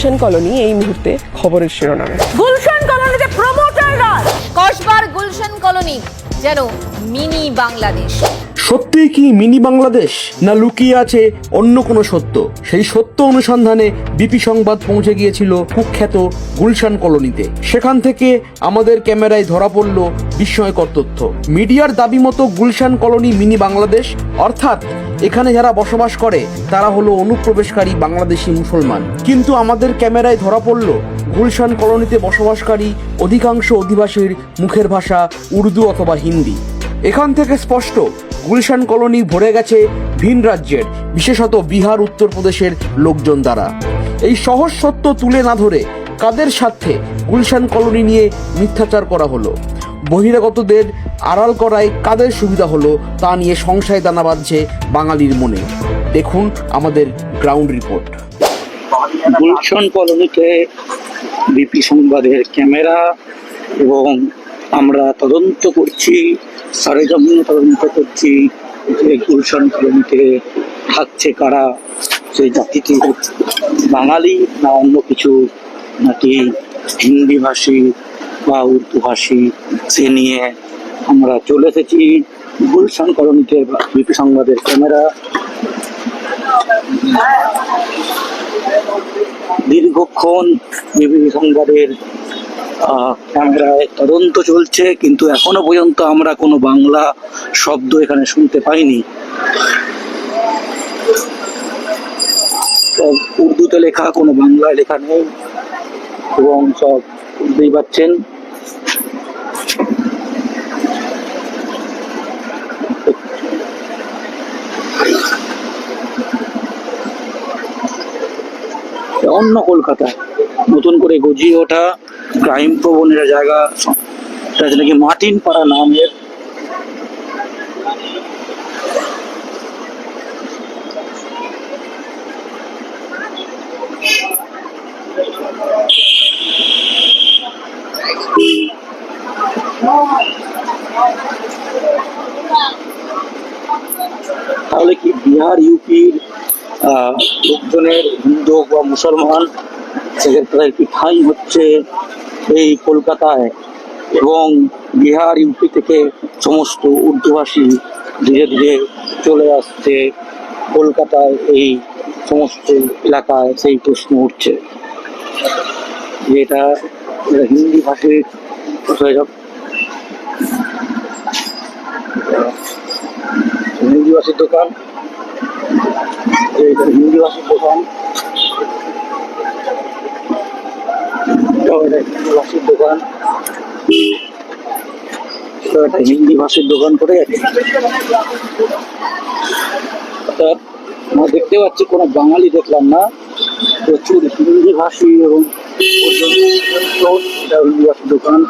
Gulshan colony এই মুহূর্তে খবরের শিরোনামে। গুলশান কলোনিতে প্রমোটার রাজ। কসবার গুলশান কলোনি, যেন মিনি বাংলাদেশ। সত্যিই কি মিনি বাংলাদেশ? না লুকিয়ে আছে অন্য কোনো সত্য? সেই সত্য অনুসন্ধানে বিপি সংবাদ পৌঁছে গিয়েছিল কুখ্যাত গুলশান কলোনিতে। সেখান থেকে আমাদের ক্যামেরায় ধরা পড়ল বিস্ময়কর তথ্য। মিডিয়ার দাবি মতো গুলশান কলোনি মিনি বাংলাদেশ, অর্থাৎ এখানে যারা বসবাস করে, তারা হলো অনুপ্রবেশকারী বাংলাদেশি মুসলমান। কিন্তু আমাদের ক্যামেরায় ধরা পড়ল গুলশান কলোনিতে বসবাসকারী অধিকাংশ অধিবাসীর মুখের ভাষা উর্দু অথবা হিন্দি। এখান থেকে স্পষ্ট গুলশান কলোনি ভরে গেছে ভিন রাজ্যের, বিশেষত বিহার, উত্তরপ্রদেশের লোকজন দ্বারা। এই সহজ সত্য তুলে না ধরে কাদের স্বার্থে গুলশান কলোনি নিয়ে মিথ্যাচার করা হলো? বহিরাগতদের আড়াল করায় কাদের সুবিধা হলো তা নিয়ে সংশয় দানা বাঁধছে বাঙালির মনে। দেখুন আমাদের গ্রাউন্ড রিপোর্ট। গুলশন কলোনিতে বিপি সংবাদের ক্যামেরা এবং আমরা তদন্ত করছি সরেজমিনে তদন্ত করছি, যে গুলশন কলোনিতে থাকছে কারা, সেই জাতিটি বাঙালি না অন্য কিছু, নাকি হিন্দি ভাষী বা উর্দু ভাষী, সে নিয়ে আমরা চলে এসেছি। গুলশান কলোনিতে বিপি সংবাদের ক্যামেরা। দীর্ঘক্ষণ বিবিধ সংবাদের ক্যামেরায় তদন্ত চলছে, কিন্তু এখনও পর্যন্ত আমরা কোনো বাংলা শব্দ এখানে শুনতে পাইনি। সব উর্দুতে লেখা, কোনো বাংলায় লেখা নেই, এবং সব বুঝতেই পাচ্ছেন। অন্য কলকাতায়। নতুন করে গজিয়ে ওঠা ক্রাইম প্রবণের জায়গা এটা হচ্ছে নাকি মার্টিন পাড়া নামের তাহলে কি বিহার, ইউপির লোকজনের হিন্দু বা মুসলমান সেক্ষেত্রে কি ঠাঁই হচ্ছে এই কলকাতায় এবং বিহার ইউপি থেকে সমস্ত উর্দুভাষী ধীরে ধীরে চলে আসছে, কলকাতায় এই সমস্ত এলাকায় সেই প্রশ্ন উঠছে। যে এটা এটা হিন্দি ভাষীর যাব হিন্দি ভাষীর দোকান। হিন্দি ভাষীর দোকান এটাও একটা হিন্দি ভাষীর দোকান। হিন্দি ভাষীর দোকান করে অর্থাৎ আমরা দেখতে পাচ্ছি, কোনো বাঙালি দেখলাম না। প্রচুর হিন্দি ভাষী এবং হিন্দি ভাষীর দোকান।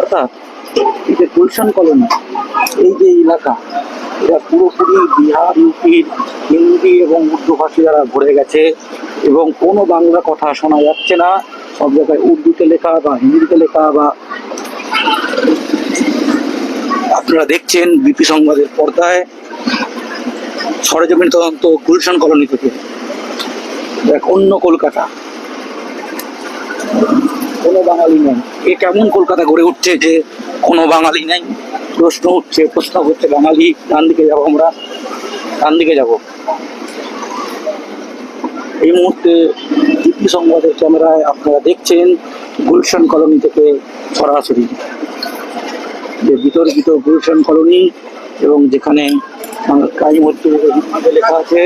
অর্থাৎ এই যে গুলশান কলোনি, এই যে এলাকা, এটা পুরোপুরি বিহার, ইউপির হিন্দি এবং উর্দু ভাষী দ্বারা ভরে গেছে। এবং কোনো বাংলা কথা শোনা যাচ্ছে না। সব জায়গায় উর্দুতে লেখা বা হিন্দিতে লেখা বা আপনারা দেখছেন বিপি সংবাদের পর্দায় সরেজমিন তদন্ত গুলশান কলোনি থেকে। দেখ, অন্য কলকাতা। কোনো বাঙালি নেই। এ কেমন কলকাতা গড়ে উঠছে যে কোনো বাঙালি নেই? প্রশ্ন উঠছে প্রস্তাব হচ্ছে বাঙালি, ডান দিকে যাব আমরা, ডান দিকে যাব। এই মুহূর্তে ডিপি সংবাদের ক্যামেরায় আপনারা দেখছেন গুলশান কলোনি থেকে সরাসরি। যে বিতর্কিত গুলশান কলোনি এবং যেখানে ক্রাইম হচ্ছে লেখা আছে।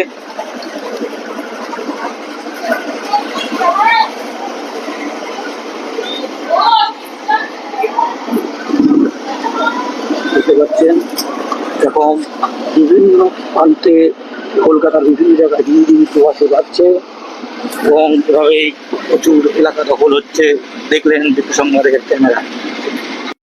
দেখতে পাচ্ছেন এরকম বিভিন্ন প্রান্তে কলকাতার বিভিন্ন জায়গায় হিন্দি প্রবাসে যাচ্ছে এবং এভাবেই প্রচুর এলাকা দখল হচ্ছে। দেখলেন বিপি সংবাদের ক্যামেরা।